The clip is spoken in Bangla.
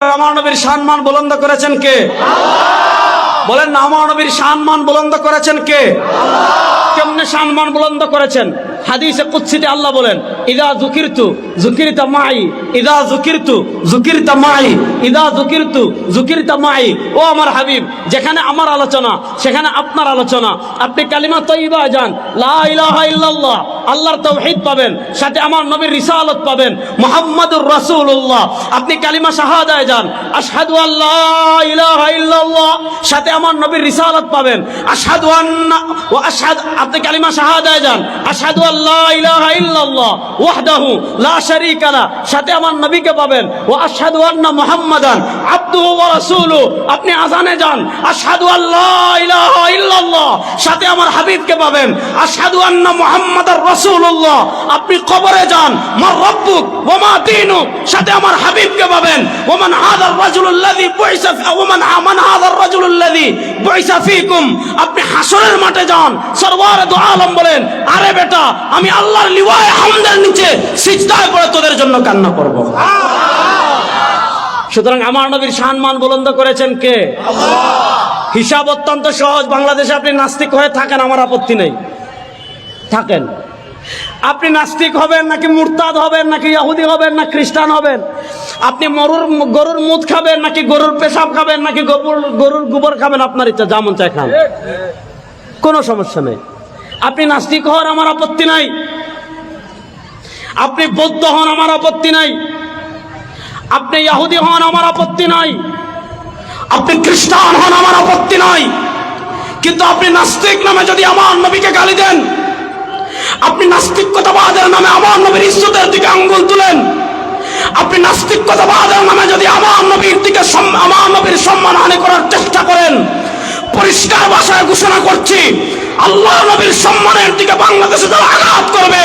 আমার সম্মান বুলন্দ করেছেন কে? বলেন সম্মান বুলন্দ করেছেন কে? কেমনে সম্মান বুলন্দ করেছেন? হাদিসে আল্লাহ বলেন, ইদা জুকিরতু জুকিরতা মাই, ইদা জুকিরতু জুকিরতা মাই, ইদা জুকিরতু জুকিরতা মাই। ও আমার হাবিব, যেখানে আমার আলোচনা, সেখানে আপনার আলোচনা। আপনি কালিমা তৈবা যান, লা ইলাহা ইল্লাল্লাহ। আল্লাহর তৌহিদ পাবেন, সাথে আমার নবীর রিসালত পাবেন। মুহাম্মাদুর রাসূলুল্লাহ, আপনি কালিমা শাহাদায় যান। আশহাদু আল্লাহ ইল্লাল্লাহ, সাথে আমার নবীর রিসালত পাবেন। আশহাদু আন্না, ওয়া আশহাদ, আপনি কালিমা শাহাদায় যান। আশহাদু আল্লাহ ইলাহা ইল্লাল্লাহ, ওয়াহদাহু লা শারীকা লা সাথে আমার নবীকে পাবেন। ওয়া আশহাদু আন্না মুহাম্মাদান আবদুহু ওয়া রাসূলুহু, আপনি আজানে যান। আশহাদু আল্লাহ ইলাহা ইল্লাল্লাহ সাথে আমার হাবিবকে পাবেন। আশহাদু আন্না মুহাম্মাদার রাসূলুল্লাহ। আপনি কবরে যান। মার রব্বুক ওয়া মা দীনুক, সাথে আমার হাবিবকে পাবেন। ওমান হাদার রাজুলুল্লাযী বুইসা ওমান আমান হাদার রাজুলুল্লাযী বুইসা ফীকুম। আপনি হাসরের মাঠে যান। সরওয়ার দু আলম বলেন, আরে বেটা, আমি আল্লাহর লিওয়ায়ে হামদের নিচে সিজদায় পড়ে তোদের জন্য কান্না করব। সুতরাং আমার নবীর সম্মান বুলন্দ করেছেন কে? হিসাব অত্যন্ত সহজ। বাংলাদেশে আপনি নাস্তিক হয়ে থাকেন, আমার আপত্তি নেই। থাকেন। আপনি নাস্তিক হবেন নাকি মুরতাদ হবেন, নাকি ইহুদি হবেন, না খ্রিস্টান হবেন? আপনি মরুর, গরুর মুদ খাবেন, নাকি গরুর পেশাব খাবেন, নাকি গরুর গরুর গোবর খাবেন? আপনার ইচ্ছা যেমন চাই খান। কোনো সমস্যা নেই। আপনি নাস্তিক হন আমার আপত্তি নাই। আপনি বৌদ্ধ হন আমার আপত্তি নাই। আপনি ইহুদি হন আমার আপত্তি নাই। আপনি খ্রিস্টান হন, আমার আপত্তি নাই। কিন্তু আপনি নাস্তিক নামে যদি আমার নবীকে গালি দেন, আপনি নাস্তিকতাবাদের নামে আমার নবীর ইজ্জতের দিকে আঙ্গুল তুলেন, আপনি নাস্তিকতাবাদের নামে যদি আমার নবীর দিকে আমার নবীর সম্মান হানি করার চেষ্টা করেন, পরিষ্কার ভাষায় ঘোষণা করছি, আল্লাহ নবীর সম্মানের দিকে বাংলাদেশে যারা আঘাত করবে